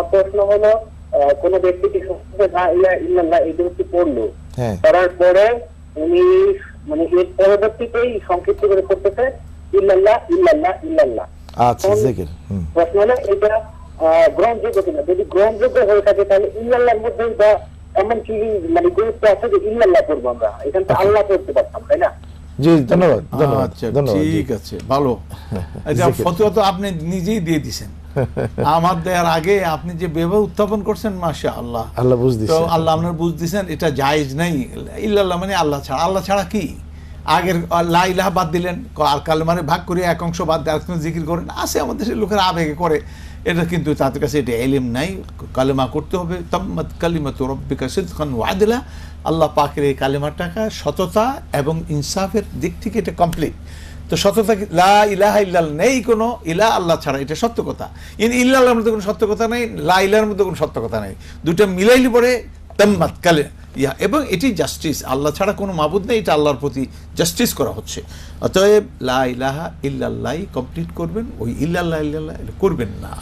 আমার প্রশ্ন হলো কোন ব্যক্তি কি সত্যি লা ইলাহা ইল্লাল্লাহ এই জিনিসটি পড়ল? হ্যাঁ। করার পরে উনি মানে এর পরবর্তীতেই সংক্ষিপ্ত করে করতেছে ইল্লাল্লাহ ইল্লাল্লাহ ইল্লাল্লাহ। আচ্ছা জিকির প্রশ্ন হলো এটা আহ, গ্রহণযোগ্য কিনা? যদি গ্রহণযোগ্য হয়ে থাকে তাহলে ইল্লাল্লাহর মধ্যে এটা এমন কি মানে গুরুত্ব আছে যে ইল্লাল্লাহ করব আমরা? এখানে তো আল্লাহ করতে পারতাম তাই না? জি ধন্যবাদ আচ্ছা ঠিক আছে ভালো। আচ্ছা। ফতুয়া তো আপনি নিজেই দিয়ে দিছেন। আমার দেওয়ার আগে আপনি যে ব্যবহার উত্থাপন করছেন মাসা আল্লাহ আল্লাহ বুঝ তো আল্লাহ আপনার বুঝ দিছেন এটা জায়েজ নাই। ইল্লাল্লাহ মানে আল্লাহ ছাড়া। আল্লাহ ছাড়া কি? আগের লা ইলাহা বাদ দিলেন আর কালেমারে ভাগ করে এক অংশ বাদ দিয়ে আরেকজন জিকির করেন। আসে আমাদের দেশের লোকেরা আবেগে করে। এটা কিন্তু তাদের কাছে এটা এলিম নাই। কালেমা করতে হবে। তাম্মাত কালিমাত রব্বিকা সিদকান ওয়াদিলা আল্লাহ পাকের এই কালেমার টাকা সততা এবং ইনসাফের দিক থেকে এটা কমপ্লিট তো সততা লা ইলাহা ইল্লাল নেই কোনো। ইলা আল্লাহ ছাড়া এটা সত্য কথা। ইন ইল্লাহর মধ্যে কোনো সত্য কথা নেই। লা ইলার মধ্যে কোনো সত্য কথা নেই। দুটো মিলাইলে পরে তাম্মাত কালে ইয়া এবং এটি জাস্টিস আল্লাহ ছাড়া কোনো মাবুদ নেই, এটা আল্লাহর প্রতি জাস্টিস করা হচ্ছে। অতএব লা ইলাহা ইল্লাল্লাহ কমপ্লিট করবেন, ওই ইল্লাহ ইল্লাল্লাহ করবেন না।